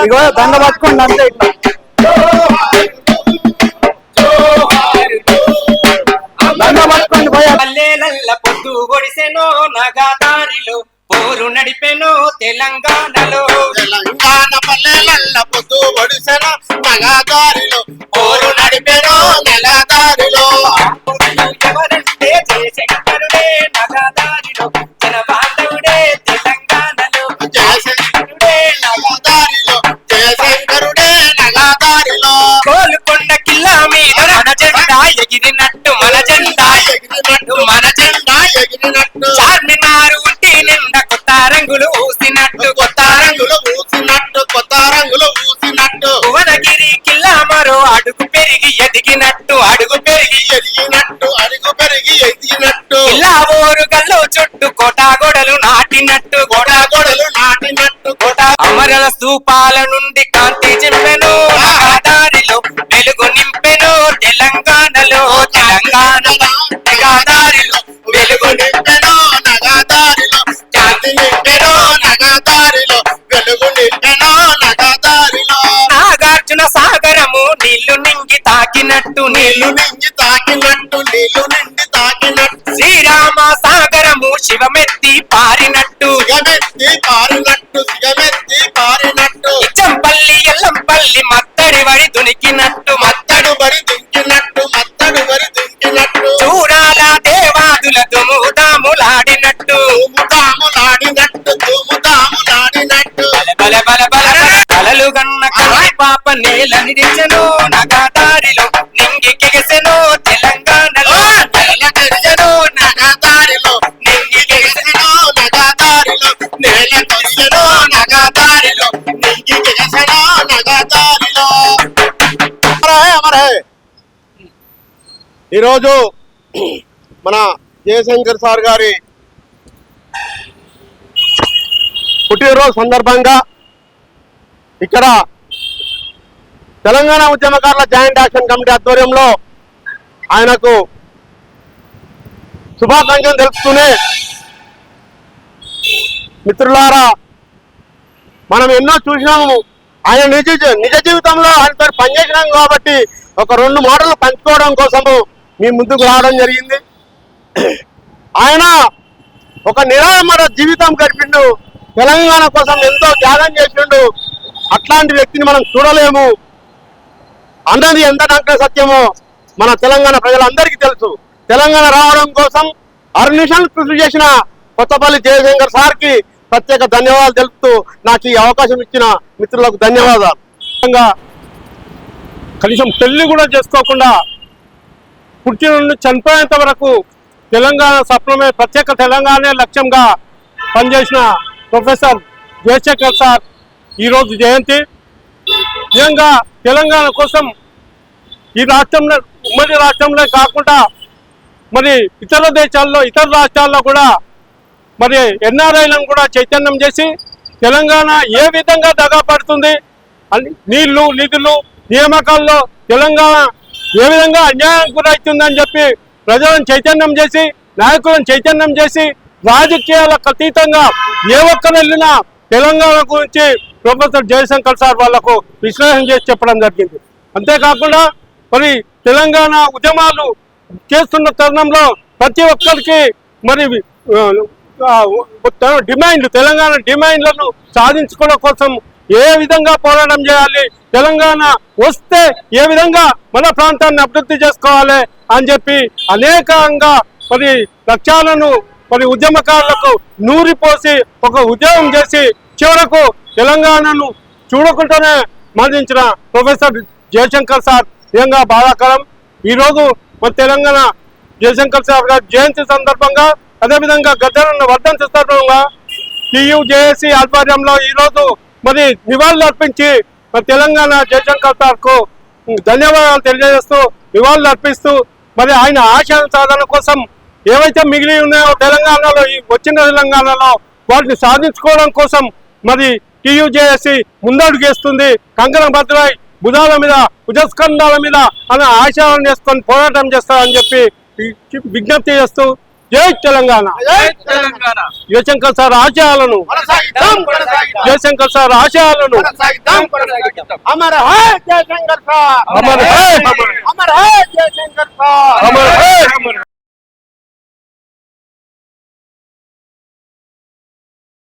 ఇగో దండ పట్టుకోండి అంతే ఇట్లా. దండ పట్టుకోండి భయ పల్లెలల్ల పొద్దు గొడిసెనో నగదారిలో పోరు నడిపెనో తెలంగాణలో. తెలంగాణ పల్లెలల్ల పొద్దు ఒడిసెన మగదారిలో పోరు ఎగిరినట్టు మన జెండా ఎగిరినట్టు మన జెండా ఎగిరినట్టు చార్మినారు ఉంటి నిండా కొత్త రంగులు ఊసినట్టు. కొత్త రంగులు ఊసినట్టు. కొత్త రంగులు ఊసినట్టు. భువనగిరి కిల్లా మరో అడుగు పెరిగి ఎదిగినట్టు. అడుగు పెరిగి ఎదిగినట్టు. అడుగు పెరిగి ఎదిగినట్టు. ఇలా ఊరు గల్లు చుట్టూ కోటా గోడలు నాటినట్టు. గోడ గోడలు నాటినట్టు. కోట అమరల స్తూపాల నుండి కాంతి చింపెను నాగార్జున సాగరము నీళ్ళు నింగి తాకినట్టు నీళ్ళు నింగి తాకినట్టు నీళ్ళు నిండి తాకినట్టు. శ్రీరామ సాగరము శివమెత్తి పారినట్టు. సిగమెత్తి పారినట్టు సిగమెత్తి పారినట్టు. ఇచ్చంపల్లి ఎల్లంపల్లి మత్తడి వడి దునికినట్టు. మత్తడు నగదారిలో నింగి కెగసెను తెలంగాణలో. నేల తెరిచెను నగదారిలో. నింగి కెగసెను కెగసెను నగదారిలో. నేల తెరిచెను నగదారిలో. నింగి కెగసెను నగదారిలో. అమరే అమరే ఈరోజు మన జయశంకర్ సార్ గారి పుట్టినరోజు సందర్భంగా ఇక్కడ తెలంగాణ ఉద్యమకారుల జాయింట్ యాక్షన్ కమిటీ ఆధ్వర్యంలో ఆయనకు శుభాకాంక్షలు తెలుపుతూనే మిత్రులారా మనం ఎన్నో చూసినాము. ఆయన నిజ నిజ జీవితంలో ఆయనతో పనిచేసినాం కాబట్టి ఒక రెండు మాటలు పంచుకోవడం కోసము మీ ముందుకు రావడం జరిగింది. ఆయన ఒక నిరామర జీవితం గడిపిండు. తెలంగాణ కోసం ఎంతో త్యాగం చేసిండు. అట్లాంటి వ్యక్తిని మనం చూడలేము. అన్నది ఎంత డాక్టర్ సత్యమో మన తెలంగాణ ప్రజలందరికీ తెలుసు. తెలంగాణ రావడం కోసం అర్నిషన్ కృషి చేసిన కొత్తపల్లి జయశంకర్ సార్కి ప్రత్యేక ధన్యవాదాలు తెలుపుతూ నాకు ఈ అవకాశం ఇచ్చిన మిత్రులకు ధన్యవాదాలు. కనీసం పెళ్ళి కూడా చేసుకోకుండా పుట్టిన నుండి చనిపోయేంత వరకు తెలంగాణ స్వప్నమే ప్రత్యేక తెలంగాణ లక్ష్యంగా పనిచేసిన ప్రొఫెసర్ జయశంకర్ సార్ ఈరోజు జయంతి. నిజంగా తెలంగాణ కోసం ఈ రాష్ట్రంలో ఉమ్మడి రాష్ట్రంలో కాకుండా మరి ఇతర దేశాల్లో ఇతర రాష్ట్రాల్లో కూడా మరి ఎన్ఆర్ఐలను కూడా చైతన్యం చేసి తెలంగాణ ఏ విధంగా దగా పడుతుంది నీళ్ళు నిధులు నియామకాల్లో తెలంగాణ ఏ విధంగా అన్యాయం గురవుతుందని చెప్పి ప్రజలను చైతన్యం చేసి నాయకులను చైతన్యం చేసి రాజకీయాలకు అతీతంగా ఏ ఒక్కరు వెళ్ళినా తెలంగాణ గురించి ప్రొఫెసర్ జయశంకర్ సార్ వాళ్ళకు విశ్లేషణ చేసి చెప్పడం జరిగింది. అంతేకాకుండా మరి తెలంగాణ ఉద్యమాలు చేస్తున్న తరుణంలో ప్రతి ఒక్కరికి మరి డిమాండ్లు డిమాండ్ తెలంగాణ డిమాండ్లను సాధించుకోవడం కోసం ఏ విధంగా పోరాటం చేయాలి తెలంగాణ వస్తే ఏ విధంగా మన ప్రాంతాన్ని అభివృద్ధి చేసుకోవాలి అని చెప్పి అనేకంగా మరి లక్ష్యాలను మరి ఉద్యమకారులకు నూరిపోసి ఒక ఉద్యోగం చేసి చివరకు తెలంగాణను చూడకుండానే మరణించిన ప్రొఫెసర్ జయశంకర్ సార్ నిజంగా బాధాకరం. ఈరోజు మన తెలంగాణ జయశంకర్ సార్ గారి జయంతి సందర్భంగా అదేవిధంగా గద్దరన్న వర్ధన్ సందర్భంగా టీయూజేఏసీ ఆధ్వర్యంలో ఈరోజు మరి నివాళులు అర్పించి మరి తెలంగాణ జయశంకర్ సార్కు ధన్యవాదాలు తెలియజేస్తూ నివాళులు అర్పిస్తూ మరి ఆయన ఆశయ సాధన కోసం ఏవైతే మిగిలి ఉన్నాయో తెలంగాణలో ఈ వచ్చిన తెలంగాణలో వాటిని సాధించుకోవడం కోసం మరి టీయూజేఎస్సి ముందడుగేస్తుంది. కంకణ భద్రాయ్ భుజాల మీద భుజస్కంధాల మీద అనే ఆశయాలను చేసుకొని పోరాటం చేస్తారని చెప్పి విజ్ఞప్తి చేస్తూ జై తెలంగాణ. జయశంకర్ సార్ ఆశయాలను జయశంకర్ సార్ ఆశయాలను అమర్ హై జయశంకర్ సార్. అమర్ హై! అమర్ హై జయశంకర్ సార్. అమర్ హై!